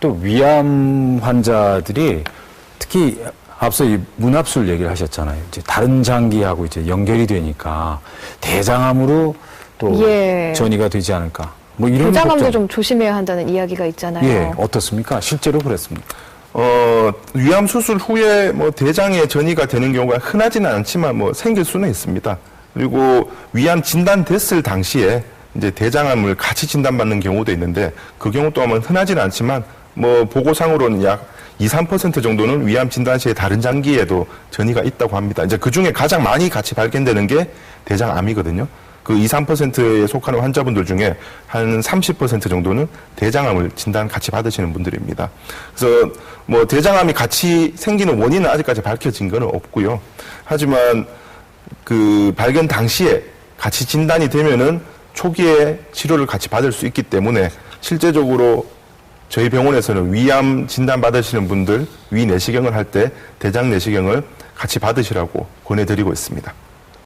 또 위암 환자들이 특히 앞서 이 문합술 얘기를 하셨잖아요. 이제 다른 장기하고 이제 연결이 되니까 대장암으로 또 예. 전이가 되지 않을까. 뭐 이런 대장암도 걱정. 좀 조심해야 한다는 이야기가 있잖아요. 예, 어떻습니까? 실제로 그랬습니까? 어, 위암 수술 후에 뭐 대장에 전이가 되는 경우가 흔하지는 않지만 뭐 생길 수는 있습니다. 그리고 위암 진단됐을 당시에 이제 대장암을 같이 진단받는 경우도 있는데 그 경우 또한 흔하지는 않지만 뭐 보고상으로는 약 2, 3% 정도는 위암 진단 시에 다른 장기에도 전이가 있다고 합니다. 이제 그 중에 가장 많이 같이 발견되는 게 대장암이거든요. 그 2, 3%에 속하는 환자분들 중에 한 30% 정도는 대장암을 진단 같이 받으시는 분들입니다. 그래서 뭐 대장암이 같이 생기는 원인은 아직까지 밝혀진 건 없고요. 하지만 그 발견 당시에 같이 진단이 되면은 초기에 치료를 같이 받을 수 있기 때문에 실제적으로 저희 병원에서는 위암 진단 받으시는 분들 위 내시경을 할 때 대장 내시경을 같이 받으시라고 권해드리고 있습니다.